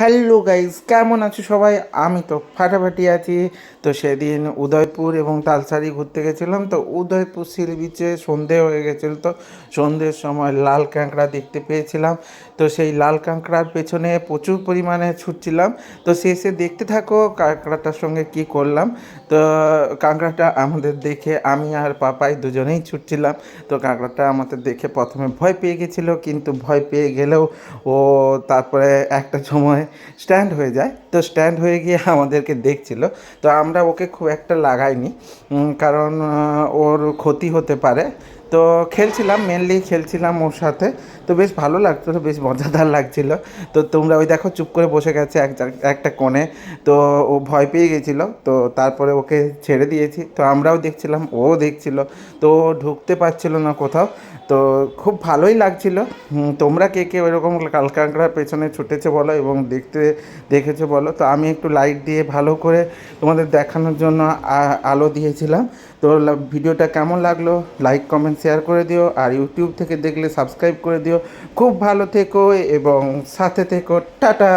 Hello guys কেমন আছো সবাই? আমি তো ফাটাফাটি আছি। তো সেদিন উদয়পুর এবং তালসারি ঘুরতে গেছিলাম। তো উদয়পুর সিল বিচে সন্ধে হয়ে গেছিল তো সন্ধ্যের সময় লাল কাঁকড়া দেখতে পেয়েছিলাম। তো সেই লাল কাঁকড়ার পেছনে প্রচুর পরিমাণে ছুটছিলাম। তো শেষে দেখতে থাকো কাঁকড়াটার সঙ্গে কি করলাম। তো কাঁকড়াটা আমাদের দেখে আমি আর পাপাই দুজনেই ছুটছিলাম। তো কাঁকড়াটা আমাদের দেখে প্রথমে ভয় পেয়ে গেছিল, কিন্তু ভয় পেয়ে গেলেও ও তারপরে একটা সময় স্ট্যান্ড হয়ে যায়। তো স্ট্যান্ড হয়ে গিয়ে আমাদেরকে দেখছিল। তো আমরা ওকে খুব একটা লাগাইনি। কারণ ওর ক্ষতি হতে পারে। তো খেলছিলাম মেনলি খেলছিলাম ওর সাথে। তো বেশ ভালো লাগছিল, বেশ মজাদার লাগছিল। তো তোমরা ওই দেখো চুপ করে বসে গেছে এক একটা কোণে। তো ও ভয় পেয়ে গেছিল, তো তারপরে ওকে ছেড়ে দিয়েছি। তো আমরাও দেখছিলাম, ও দেখছিল। তো ঢুকতে পারছিল না কোথাও। তো খুব ভালোই লাগছিল। তোমরা কে কে ওইরকম কালকাঁকড়ার পেছনে ছুটেছে বলো এবং দেখতে দেখেছ বলো। তো আমি একটু লাইট দিয়ে ভালো করে তোমাদের দেখানোর জন্য আলো দিয়েছিলাম। তো ভিডিওটা কেমন লাগল? লাইক কমেন্ট শেয়ার করে দিও আর ইউটিউব থেকে দেখলে সাবস্ক্রাইব করে দিও। খুব ভালো থেকো এবং সাথে থেকো, টাটা।